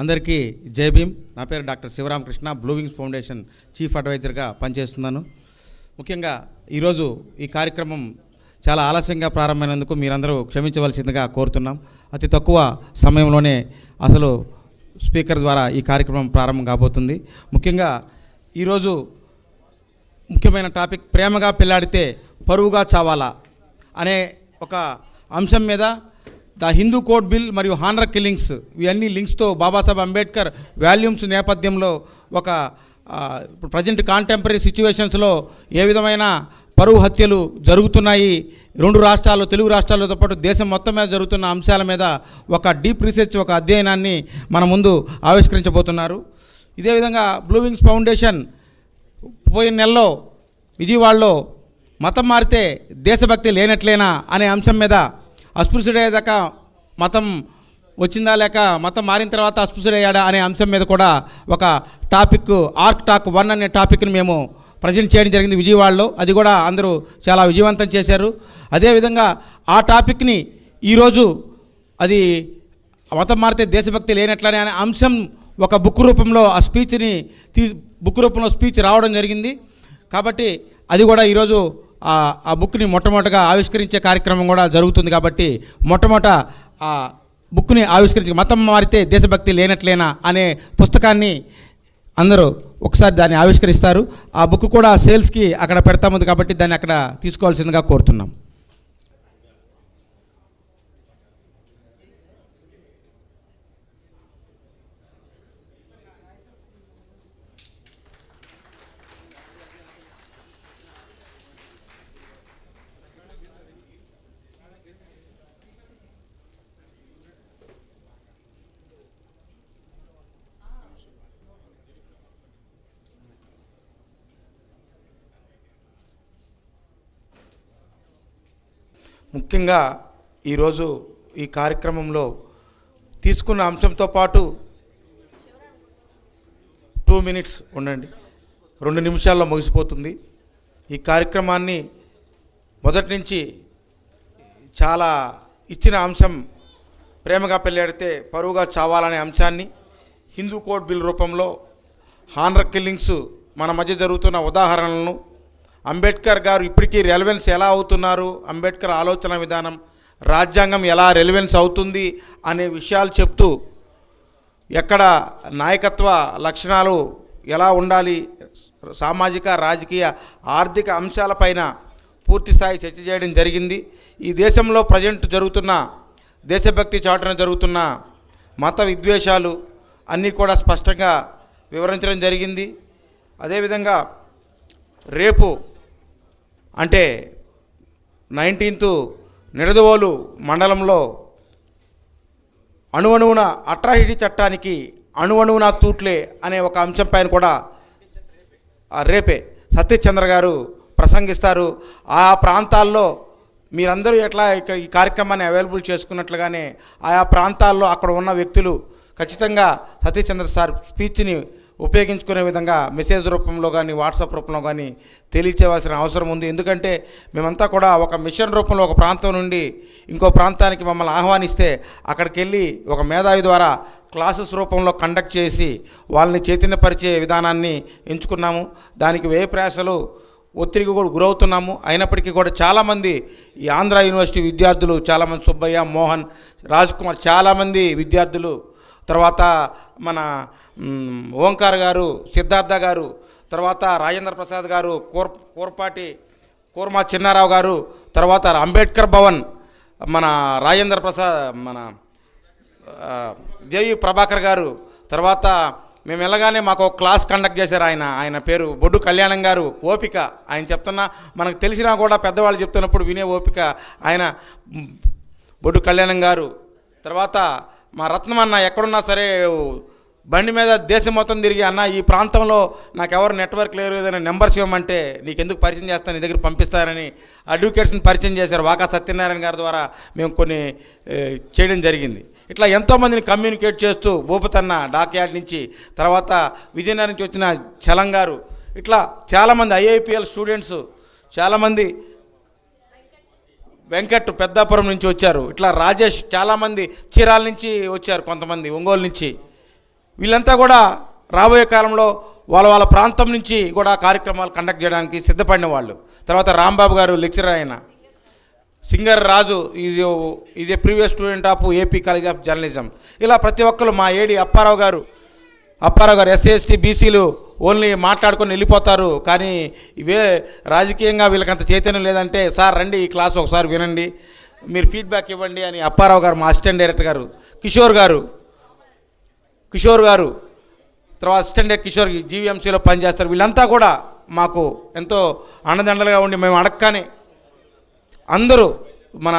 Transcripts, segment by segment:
అందరికీ జై భీమ్. నా పేరు doctor Sivaramakrishna Blue Wings foundation chief అడ్వైజర్గా పనిచేస్తున్నాను. ముఖ్యంగా ఈరోజు ఈ కార్యక్రమం చాలా ఆలస్యంగా ప్రారంభమైనందుకు మీరందరూ క్షమించవలసిందిగా కోరుతున్నాం. అతి తక్కువ సమయంలోనే అసలు స్పీకర్ ద్వారా ఈ కార్యక్రమం ప్రారంభం కాబోతుంది. ముఖ్యంగా ఈరోజు ముఖ్యమైన టాపిక్ ప్రేమగా పెళ్ళాడితే పరువుగా చావాలా అనే ఒక అంశం మీద ద హిందూ కోడ్ బిల్ మరియు హానర్ కిల్లింగ్స్ ఇవన్నీ లింక్స్తో బాబాసాహెబ్ అంబేద్కర్ వాల్యూమ్స్ నేపథ్యంలో ఒక ఇప్పుడు ప్రజెంట్ కాంటెంపరీ సిచ్యువేషన్స్లో ఏ విధమైన పరువు హత్యలు జరుగుతున్నాయి రెండు రాష్ట్రాలు తెలుగు రాష్ట్రాలతో పాటు దేశం మొత్తం మీద జరుగుతున్న అంశాల మీద ఒక డీప్ రీసెర్చ్ ఒక అధ్యయనాన్ని మన ముందు ఆవిష్కరించబోతున్నారు. ఇదే విధంగా బ్లూ వింగ్స్ ఫౌండేషన్ పోయిన నెలలో విజయవాడలో మతం మారితే దేశభక్తి లేనట్లేనా అనే అంశం మీద అస్పృశ్యుడయ్యేదాకా మతం వచ్చిందా లేక మతం మారిన తర్వాత అస్పృశ్యుడయ్యాడా అనే అంశం మీద కూడా ఒక టాపిక్ ఆర్క్ టాక్ వన్ అనే టాపిక్ని మేము ప్రజెంట్ చేయడం జరిగింది విజయవాడలో. అది కూడా అందరూ చాలా విజయవంతం చేశారు. అదేవిధంగా ఆ టాపిక్ని ఈరోజు అది మతం మారితే దేశభక్తి లేనట్లనే అనే అంశం ఒక బుక్ రూపంలో ఆ స్పీచ్ని తీ బుక్ రూపంలో స్పీచ్ రావడం జరిగింది. కాబట్టి అది కూడా ఈరోజు ఆ బుక్ని మొట్టమొదటగా ఆవిష్కరించే కార్యక్రమం కూడా జరుగుతుంది కాబట్టి మొట్టమొదట ఆ బుక్ని ఆవిష్కరించి మతం మారితే దేశభక్తి లేనట్లేనా అనే పుస్తకాన్ని అందరూ ఒకసారి దాన్ని ఆవిష్కరిస్తారు. ఆ బుక్ కూడా సేల్స్కి అక్కడ పెడతాము కాబట్టి దాన్ని అక్కడ తీసుకోవాల్సిందిగా కోరుతున్నాం. ముఖ్యంగా ఈరోజు ఈ కార్యక్రమంలో తీసుకున్న అంశంతో పాటు టూ మినిట్స్ ఉండండి. రెండు నిమిషాల్లో ముగిసిపోతుంది. ఈ కార్యక్రమాన్ని మొదటి నుంచి చాలా ఇచ్చిన అంశం ప్రేమగా పెళ్ళాడితే పరువుగా చావాలనే అంశాన్ని హిందూ కోడ్ బిల్ రూపంలో హానర్ కిల్లింగ్స్ మన మధ్య జరుగుతున్న ఉదాహరణలను అంబేద్కర్ గారు ఇప్పటికీ రెలవెన్స్ ఎలా అవుతున్నారు? అంబేద్కర్ ఆలోచన విధానం రాజ్యాంగం ఎలా రెలవెన్స్ అవుతుంది అనే విషయాలు చెప్తూ ఎక్కడ నాయకత్వ లక్షణాలు ఎలా ఉండాలి సామాజిక రాజకీయ ఆర్థిక అంశాలపైన పూర్తి స్థాయి చర్చ చేయడం జరిగింది. ఈ దేశంలో ప్రజెంట్ జరుగుతున్న దేశభక్తి చాటున జరుగుతున్న మత విద్వేషాలు అన్నీ కూడా స్పష్టంగా వివరించడం జరిగింది. అదేవిధంగా రేపు అంటే నైన్టీన్త్ నిడదవోలు మండలంలో అణువణువున అట్రాసిటీ చట్టానికి అణువణువున తూట్లే అనే ఒక అంశంపైన కూడా రేపే సతీష్ గారు ప్రసంగిస్తారు. ఆ ప్రాంతాల్లో మీరందరూ ఎట్లా ఇక్కడ ఈ కార్యక్రమాన్ని అవైలబుల్ చేసుకున్నట్లుగానే ఆయా ప్రాంతాల్లో అక్కడ ఉన్న వ్యక్తులు ఖచ్చితంగా సతీష్ చంద్ర సార్ స్పీచ్ని ఉపయోగించుకునే విధంగా మెసేజ్ రూపంలో కానీ వాట్సాప్ రూపంలో కానీ తెలియచేయవలసిన అవసరం ఉంది. ఎందుకంటే మేమంతా కూడా ఒక మిషన్ రూపంలో ఒక ప్రాంతం నుండి ఇంకో ప్రాంతానికి మమ్మల్ని ఆహ్వానిస్తే అక్కడికి వెళ్ళి ఒక మేధావి ద్వారా క్లాసెస్ రూపంలో కండక్ట్ చేసి వాళ్ళని చైతన్యపరిచే విధానాన్ని ఎంచుకున్నాము. దానికి వ్యయ ప్రయాసలు ఒత్తిడికి కూడా గురవుతున్నాము. అయినప్పటికీ కూడా చాలామంది ఈ ఆంధ్ర యూనివర్సిటీ విద్యార్థులు చాలామంది సుబ్బయ్య మోహన్ రాజ్ కుమార్ చాలామంది విద్యార్థులు తర్వాత మన ఓంకార్ గారు సిద్ధార్థ గారు తర్వాత రాజేంద్ర ప్రసాద్ గారు కోర్ కోర్పాటి కోర్మా చిన్నారావు గారు తర్వాత అంబేద్కర్ భవన్ మన రాజేంద్ర ప్రసాద్ మన దేవి ప్రభాకర్ గారు తర్వాత మేము వెళ్ళగానే మాకు ఒక క్లాస్ కండక్ట్ చేశారు ఆయన ఆయన పేరు బొడ్డు కళ్యాణం గారు ఓపిక. ఆయన చెప్తున్నా మనకు తెలిసినా కూడా పెద్దవాళ్ళు చెప్తున్నప్పుడు వినే ఓపిక ఆయన బొడ్డు కళ్యాణం గారు. తర్వాత మా రత్నమన్న ఎక్కడున్నా సరే బండి మీద దేశం మొత్తం తిరిగి అన్న ఈ ప్రాంతంలో నాకు ఎవరు నెట్వర్క్ లేరు ఏదైనా నెంబర్స్ ఇవ్వమంటే నీకు ఎందుకు పరిచయం చేస్తాను నీ దగ్గర పంపిస్తారని అడ్వకేట్స్ని పరిచయం చేశారు వాకా సత్యనారాయణ గారి ద్వారా మేము కొన్ని చేయడం జరిగింది. ఇట్లా ఎంతోమందిని కమ్యూనికేట్ చేస్తూ భూపతన్న డాక్యార్డ్ నుంచి తర్వాత విజయనగరం నుంచి వచ్చిన చలం గారు ఇట్లా చాలామంది ఐఐపిఎల్ స్టూడెంట్స్ చాలామంది వెంకట్ పెద్దాపురం నుంచి వచ్చారు. ఇట్లా రాజేష్ చాలామంది చీరాల నుంచి వచ్చారు కొంతమంది ఒంగోలు నుంచి. వీళ్ళంతా కూడా రాబోయే కాలంలో వాళ్ళ వాళ్ళ ప్రాంతం నుంచి కూడా కార్యక్రమాలు కండక్ట్ చేయడానికి సిద్ధపడిన వాళ్ళు. తర్వాత రాంబాబు గారు లెక్చరర్ ఆయన singer Raju is is a previous student of AP college of journalism. ఇలా ప్రతి ఒక్కరు మా ఏడి అప్పారావు గారు అప్పారావు గారు ఎస్సీ ఎస్టీ బీసీలు ఓన్లీ మాట్లాడుకొని వెళ్ళిపోతారు. కానీ ఇవే రాజకీయంగా వీళ్ళకంత చైతన్యం లేదంటే సార్ రండి ఈ క్లాస్ ఒకసారి వినండి. మీరు ఫీడ్బ్యాక్ ఇవ్వండి అని అప్పారావు గారు మా అసిస్టెంట్ డైరెక్టర్ గారు కిషోర్ గారు కిషోర్ గారు తర్వాత అసిస్టెంట్ కిషోర్ జీవీఎంసీలో పనిచేస్తారు. వీళ్ళంతా కూడా మాకు ఎంతో అండదండలుగా ఉండి మేము అడగగానే అందరూ మన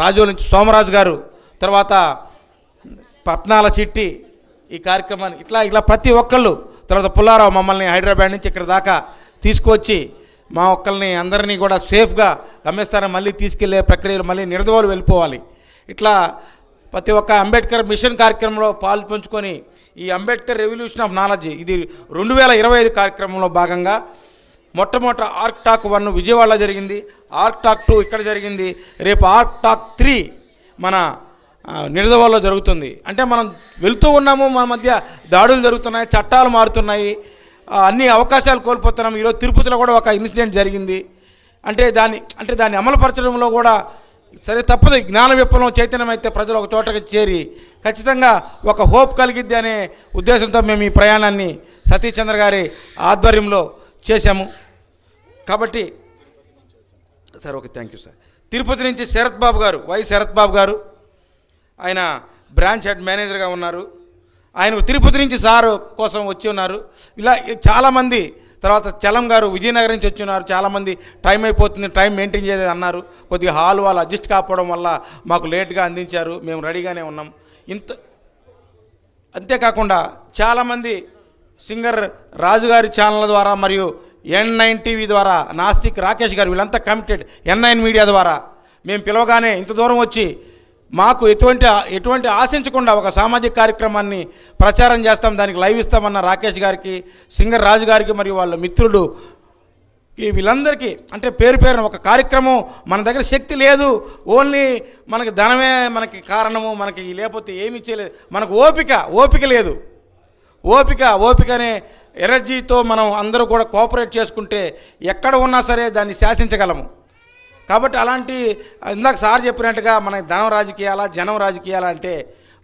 రాజు నుంచి సోమరాజు గారు తర్వాత పట్నాల చిట్టి ఈ కార్యక్రమాన్ని ఇట్లా ఇట్లా ప్రతి ఒక్కళ్ళు తర్వాత పుల్లారావు మమ్మల్ని హైదరాబాద్ నుంచి ఇక్కడ దాకా తీసుకువచ్చి మా ఒక్కరిని అందరినీ కూడా సేఫ్గా గమ్యస్థానం మళ్ళీ తీసుకెళ్ళే ప్రక్రియలు మళ్ళీ నిడదవోలు వెళ్ళిపోవాలి. ఇట్లా ప్రతి ఒక్క అంబేద్కర్ మిషన్ కార్యక్రమంలో పాలు పంచుకొని ఈ అంబేద్కర్ రెవల్యూషన్ ఆఫ్ నాలెడ్జ్ ఇది రెండు వేల ఇరవై ఐదు కార్యక్రమంలో భాగంగా మొట్టమొదట ఆర్క్ టాక్ వన్ విజయవాడలో జరిగింది. ఆర్క్ టాక్ టూ ఇక్కడ జరిగింది. రేపు ఆర్క్ టాక్ త్రీ మన ఆ, జరుగుతుంది. అంటే మనం వెళ్తూ ఉన్నాము మన మధ్య దాడులు జరుగుతున్నాయి చట్టాలు మారుతున్నాయి. అన్ని అవకాశాలు కోల్పోతున్నాం. ఈరోజు తిరుపతిలో కూడా ఒక ఇన్సిడెంట్ జరిగింది. అంటే దాన్ని అంటే దాన్ని అమలుపరచడంలో కూడా సరే తప్పదు. జ్ఞాన విప్లవం చైతన్యం అయితే ప్రజలు ఒక చోటకి చేరి ఖచ్చితంగా ఒక హోప్ కలిగిద్ది అనే ఉద్దేశంతో మేము ఈ ప్రయాణాన్ని సతీష్ చంద్ర గారి ఆధ్వర్యంలో చేశాము. కాబట్టి sir okay thank you sir. Tirupati నుంచి శరత్ బాబు గారు వై శరత్ బాబు గారు ఆయన బ్రాంచ్ హెడ్ మేనేజర్గా ఉన్నారు. ఆయన తిరుపతి నుంచి సార్ కోసం వచ్చి ఉన్నారు. ఇలా చాలామంది తర్వాత చలం గారు విజయనగరం నుంచి వచ్చి ఉన్నారు చాలామంది టైం అయిపోతుంది టైం మెయింటైన్ చేయలేదు అన్నారు. కొద్దిగా హాల్ వాళ్ళు అడ్జస్ట్ కాకపోవడం వల్ల మాకు లేట్గా అందించారు. మేము రెడీగానే ఉన్నాం. ఇంత అంతేకాకుండా చాలామంది సింగర్ రాజుగారి ఛానల్ ద్వారా మరియు ఎన్ నైన్ టీవీ ద్వారా నాస్తిక్ రాకేష్ గారు వీళ్ళంతా కమిటెడ్ ఎన్ నైన్ మీడియా ద్వారా మేము పిలవగానే ఇంత దూరం వచ్చి మాకు ఎటువంటి ఎటువంటి ఆశించకుండా ఒక సామాజిక కార్యక్రమాన్ని ప్రచారం చేస్తాం దానికి లైవ్ ఇస్తామన్న రాకేష్ గారికి సింగర్ రాజు గారికి మరియు వాళ్ళ మిత్రుడు. వీళ్ళందరికీ అంటే పేరు పేరున ఒక కార్యక్రమం మన దగ్గర శక్తి లేదు ఓన్లీ మనకి ధనమే మనకి కారణము మనకి లేకపోతే ఏమి చేయలేదు మనకు ఓపిక ఓపిక లేదు. ఓపిక ఓపిక అనే ఎనర్జీతో మనం అందరూ కూడా కోఆపరేట్ చేసుకుంటే ఎక్కడ ఉన్నా సరే దాన్ని శాసించగలము. కాబట్టి అలాంటి ఇందాక సార్ చెప్పినట్టుగా మనకి ధనం రాజకీయాలా జనం రాజకీయాలా అంటే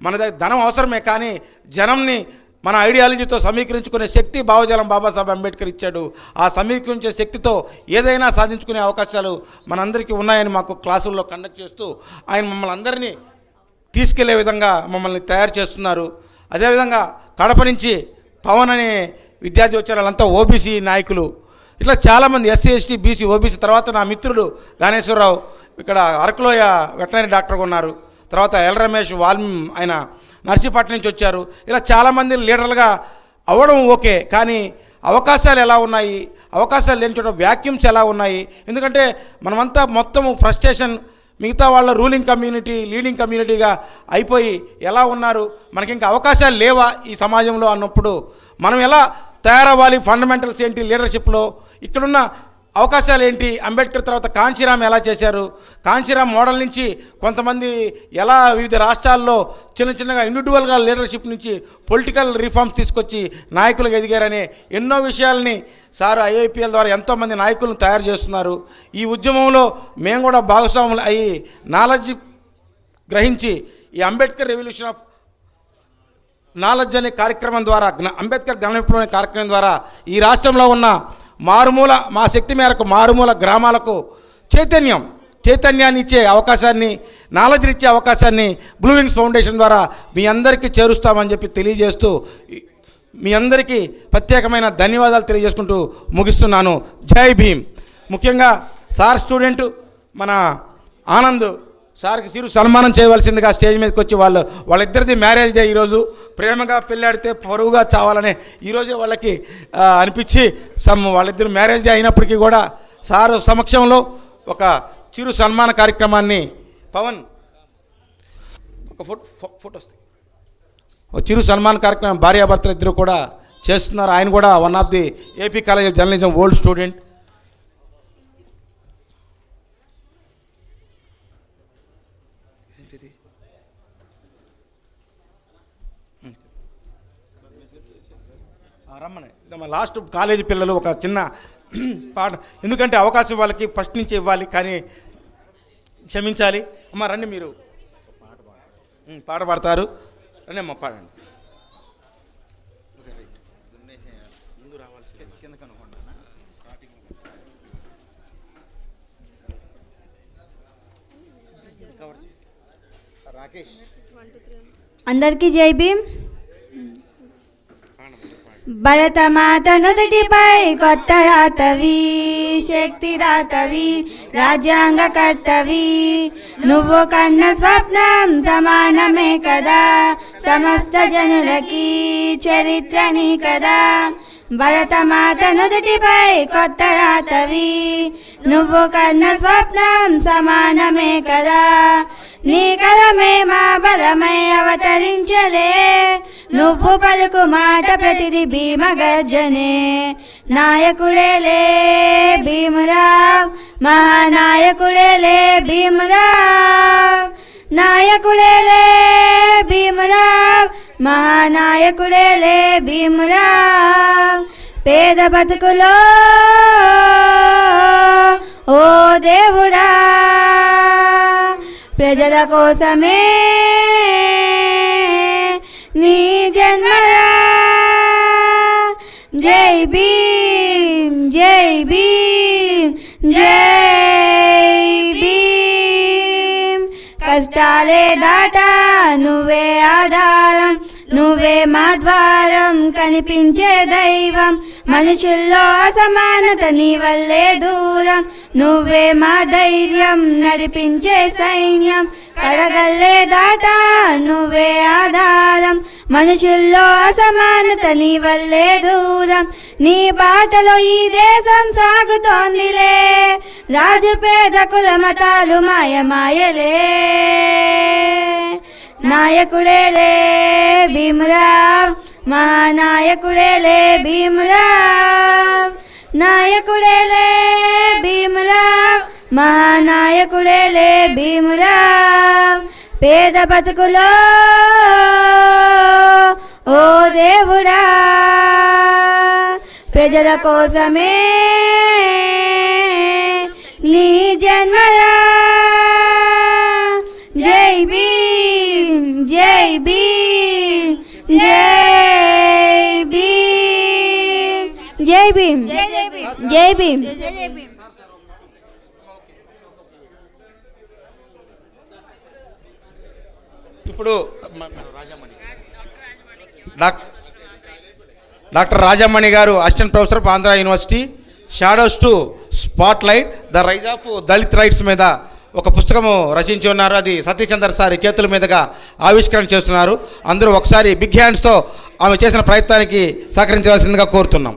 మన దగ్గర ధనం అవసరమే కానీ జనంని మన ఐడియాలజీతో సమీకరించుకునే శక్తి భావజాలం బాబాసాహెబ్ అంబేద్కర్ ఇచ్చాడు. ఆ సమీకరించే శక్తితో ఏదైనా సాధించుకునే అవకాశాలు మనందరికీ ఉన్నాయని మాకు క్లాసుల్లో కండక్ట్ చేస్తూ ఆయన మమ్మల్ని అందరినీ తీసుకెళ్ళే విధంగా మమ్మల్ని తయారు చేస్తున్నారు. అదేవిధంగా కడప నుంచి పవన్ అనే విద్యార్థి వచ్చారు. వాళ్ళంతా ఓబీసీ నాయకులు. ఇట్లా చాలామంది ఎస్సీ ఎస్టీ బీసీ ఓబీసీ తర్వాత నా మిత్రుడు దానేశ్వరరావు ఇక్కడ అరకులోయ వెటనరీ డాక్టర్గా ఉన్నారు. తర్వాత ఎల్ రమేష్ వాల్మి ఆయన నర్సీపట్నం నుంచి వచ్చారు. ఇలా చాలామంది లీడర్లుగా అవ్వడం ఓకే కానీ అవకాశాలు ఎలా ఉన్నాయి? అవకాశాలు లేని చోట వ్యాక్యూమ్స్ ఎలా ఉన్నాయి? ఎందుకంటే మనమంతా మొత్తం ఫ్రస్ట్రేషన్ మిగతా వాళ్ళ రూలింగ్ కమ్యూనిటీ లీడింగ్ కమ్యూనిటీగా అయిపోయి ఎలా ఉన్నారు? మనకి ఇంకా అవకాశాలు లేవా ఈ సమాజంలో అన్నప్పుడు? మనం ఎలా తయారవ్వాలి. ఫండమెంటల్స్ ఏంటి? లీడర్షిప్లో ఇక్కడున్న అవకాశాలు ఏంటి? అంబేద్కర్ తర్వాత కాంచీరామ్ ఎలా చేశారు? కాంచీరామ్ మోడల్ నుంచి కొంతమంది ఎలా వివిధ రాష్ట్రాల్లో చిన్న చిన్నగా ఇండివిజువల్గా లీడర్షిప్ నుంచి పొలిటికల్ రిఫార్మ్స్ తీసుకొచ్చి నాయకులుగా ఎదిగారనే ఎన్నో విషయాల్ని సార్ ఐఐపిఎల్ ద్వారా ఎంతోమంది నాయకులను తయారు చేస్తున్నారు. ఈ ఉద్యమంలో మేము కూడా భాగస్వాములు అయ్యి నాలెడ్జ్ గ్రహించి ఈ అంబేద్కర్ రెవల్యూషన్ ఆఫ్ నాలెడ్జ్ అనే కార్యక్రమం ద్వారా అంబేద్కర్ జ్ఞాన విప్లవం అనే కార్యక్రమం ద్వారా ఈ రాష్ట్రంలో ఉన్న మారుమూల మా శక్తి మేరకు మారుమూల గ్రామాలకు చైతన్యం చైతన్యాన్ని ఇచ్చే అవకాశాన్ని నాలెడ్జ్ ఇచ్చే అవకాశాన్ని బ్లూ వింగ్స్ ఫౌండేషన్ ద్వారా మీ అందరికీ చేరుస్తామని చెప్పి తెలియజేస్తూ మీ అందరికీ ప్రత్యేకమైన ధన్యవాదాలు తెలియజేసుకుంటూ ముగిస్తున్నాను. జై భీమ్. ముఖ్యంగా సార్ స్టూడెంట్ మన ఆనంద్ సార్కి సిరు సన్మానం చేయవలసిందిగా స్టేజ్ మీదకి వచ్చి వాళ్ళు వాళ్ళిద్దరిది మ్యారేజ్ డే ఈరోజు. ప్రేమగా పెళ్ళాడితే పరువుగా చావాలని ఈరోజే వాళ్ళకి అనిపించి సమ్ వాళ్ళిద్దరు మ్యారేజ్ డే అయినప్పటికీ కూడా సారు సమక్షంలో ఒక చిరు సన్మాన కార్యక్రమాన్ని పవన్ ఒక ఫోటో ఫోటో వస్తుంది ఒక చిరు సన్మాన కార్యక్రమం భార్యాభర్తలు ఇద్దరు కూడా చేస్తున్నారు. ఆయన కూడా one of the AP college of journalism old student. రమ్మని. ఇక మా లాస్ట్ కాలేజీ పిల్లలు ఒక చిన్న పాట ఎందుకంటే అవకాశం వాళ్ళకి ఫస్ట్ నుంచి ఇవ్వాలి కానీ క్షమించాలి. అమ్మ రండి మీరు. పాట పాడతారు. రండి అమ్మ పాడండి. అందరికీ జై భీమ్. భరతమాత నుదుటిపై కొత్త రాతవి శక్తి రాతవి రాజ్యాంగ కర్తవి. నువ్వు కన్న స్వప్నం సమానమే కదా సమస్త జనులకి చరిత్రని కదా. భరతమాత నుదుటిపై కొత్త రాతవి. నువ్వు కన్న స్వప్నం సమానమే కదా. నీ కలమే మా బలమై అవతరించలే. నువ్వు పలుకు మాట ప్రతిది భీమ గర్జనే. నాయకుడేలే భీమురావ్ మహానాయకుడేలే భీమురావ్. నాయకుడేలే భీమురావ్ మహానాయకుడేలే భీమురావ్. పేద బతుకులో ఓ దేవుడా ప్రజల కోసమే నీ జన్మరా. జై భీం జై భీం జై భీం కష్టాలే దాట నువ్వే ఆధారం. నువ్వే మా ద్వారం కనిపించే దైవం. మనుషుల్లో అసమానత నీ వల్లే దూరం. నువ్వే మా ధైర్యం నడిపించే సైన్యం. కడగల్లే దాట నువ్వే ఆధారం. మనుషుల్లో అసమానత నీ వల్లే దూరం. నీ బాటలో ఈ దేశం సాగుతోందిలే. రాజు పేద కుల మతాలు మాయమాయలే. నాయకుడేలే. భీమరావ్ మహానాయకుడేలే భీమరావ్ నాయకుడేలే భీమరావ్ మహానాయకుడేలే భీమరావ్ పేద బతుకులో ఓ దేవుడా ప్రజల కోసమే నీ జన్మరా భీమ్. జై భీమ్. ఇప్పుడు డాక్టర్ రాజామణి గారు assistant professor of Andhra university shadows to spotlight the rise of Dalit rights మీద ఒక పుస్తకము రచించి ఉన్నారు. అది సత్యచంద్ర సారి చేతుల మీదుగా ఆవిష్కరణ చేస్తున్నారు. అందరూ ఒకసారి బిగ్ హ్యాండ్స్తో ఆమె చేసిన ప్రయత్నానికి సహకరించవలసిందిగా కోరుతున్నాం.